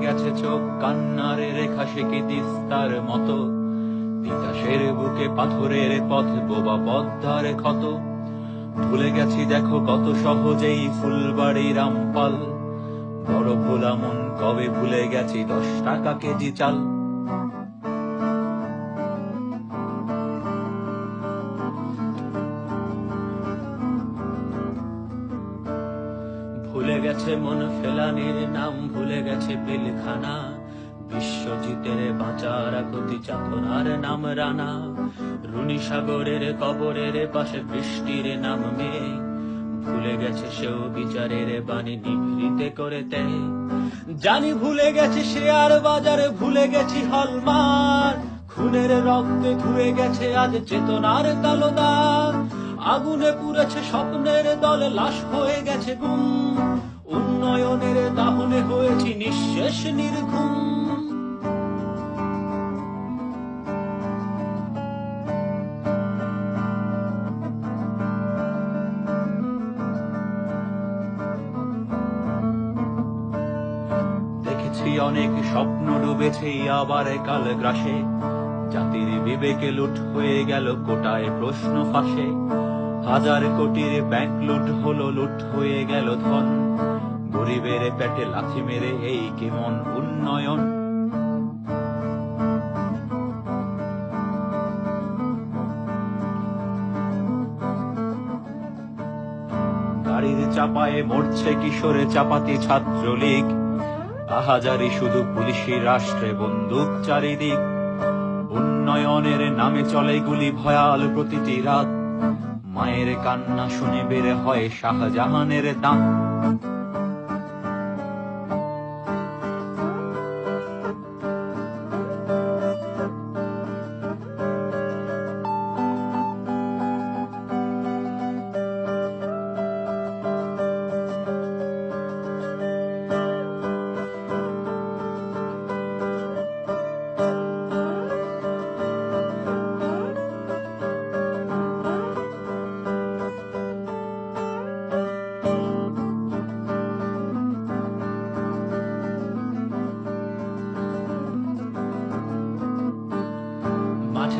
গেছে চোখ, কান্নারে রেখা সে কি তিস্তার মতো? তিতাসের বুকে পাথরের পথ, বোবা পদ্মার ক্ষত। ভুলে গেছি দেখো কত সহজেই ফুলবাড়ি রামপাল। বড় ভোলা মন কবে ভুলে গেছি দশ টাকা কেজি চাল। গেছে মন ফেলানির নাম ভুলে গেছে পিলখানা। বিশ্বজিতের বাঁচার গতি চাতনার নাম রানা। রুনি সাগরের কবরের পাশে বৃষ্টির নাম মেয়ে। ভুলে গেছে সেও বিচারের বাণী নিভৃতে করে জানি ভুলে গেছে শেয়ার বাজারে, ভুলে গেছি হলমার। খুনের রক্তে ধুয়ে গেছে আজ চেতনার কালো দাগ আগুনে পুড়েছে স্বপ্নের দল, লাশ হয়ে গেছে গুম। উন্নয়নের দাহনে হয়েছি নিঃশেষ নির্ঘুম। দেখেছি অনেক স্বপ্ন ডুবেছে আবার কাল গ্রাসে। জাতির বিবেকে লুট হয়ে গেল কোটায় প্রশ্ন ফাঁসে। হাজার কোটির ব্যাংক লুট হলো, লুট হয়ে গেল ধন। গরিবের পেটে লাথি মেরে এই কেমন উন্নয়ন? গাড়ির চাপায়ে মরছে কিশোরে চাপাতি ছাত্রলীগ। আহাজারি শুধু পুলিশি রাষ্ট্রে বন্দুক চারিদিক। উন্নয়নের নামে চলে গুলি ভয়াল প্রতিটি রাত। মায়ের কান্না শুনে বেড়ে হয় শাহজাহানের দাঁত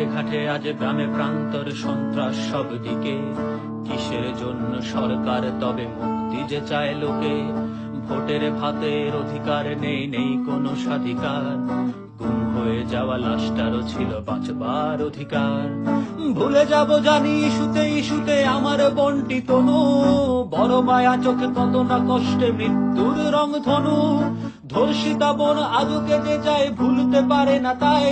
মাঠে ঘাটে আজ গ্রামে প্রান্তর সন্ত্রাস সব দিকে কিসের জন্য সরকার তবে মুক্তি যে চায় লোকে? ভোটের ভাতের অধিকার নেই নেই কোনো স্বাধিকার। গুম হয়ে যাওয়া লাশটারও ছিল বাঁচবার অধিকার। ভুলে যাব জানি ইস্যুতে ইস্যুতে আমার বন্টি তনু। বড় মায়া চোখে কত না কষ্টে মৃত্যুর রং ধনু। ধর্ষিতা বোন আজকে যে যায়, ভুলতে পারে না তাই।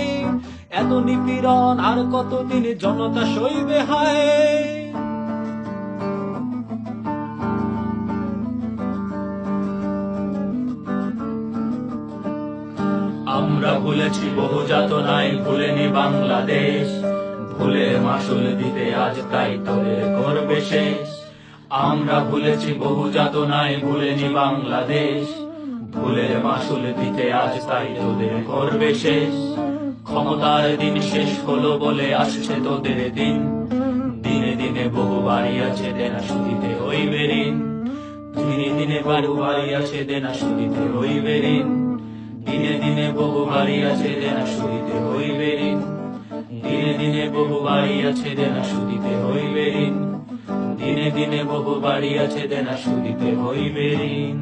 এত নিপীড়ন আর কতদিন জনতা সইবে হায়? আমরা ভুলেছি বহু যাতনায়, ভুলেনি বাংলাদেশ। ভুলের মাসুল দিতে আজ তাই তোদের করবে শেষ। আমরা ভুলেছি বহু যাতনায়, ভুলেনি বাংলাদেশ। ভুলের মাসুল দিতে আজ তাই তোদের করবে শেষ। ক্ষমতার দিন শেষ হলো বলে আসছে তোদের দিন। দিনে দিনে বহু বাড়ি আছে দেনা সুদিতে হইবে ঋণ। দিনে দিনে বাড়ি আছে দেনা সুদিতে হইবে ঋণ। দিনে দিনে বহু বাড়ি আছে দেনা সুদিতে হইবে ঋণ। দিনে দিনে বহু বাড়ি আছে দেনা সুদিতে হইবে ঋণ। দিনে দিনে বহু বাড়ি আছে দেনা সুদিতে হইবে ঋণ।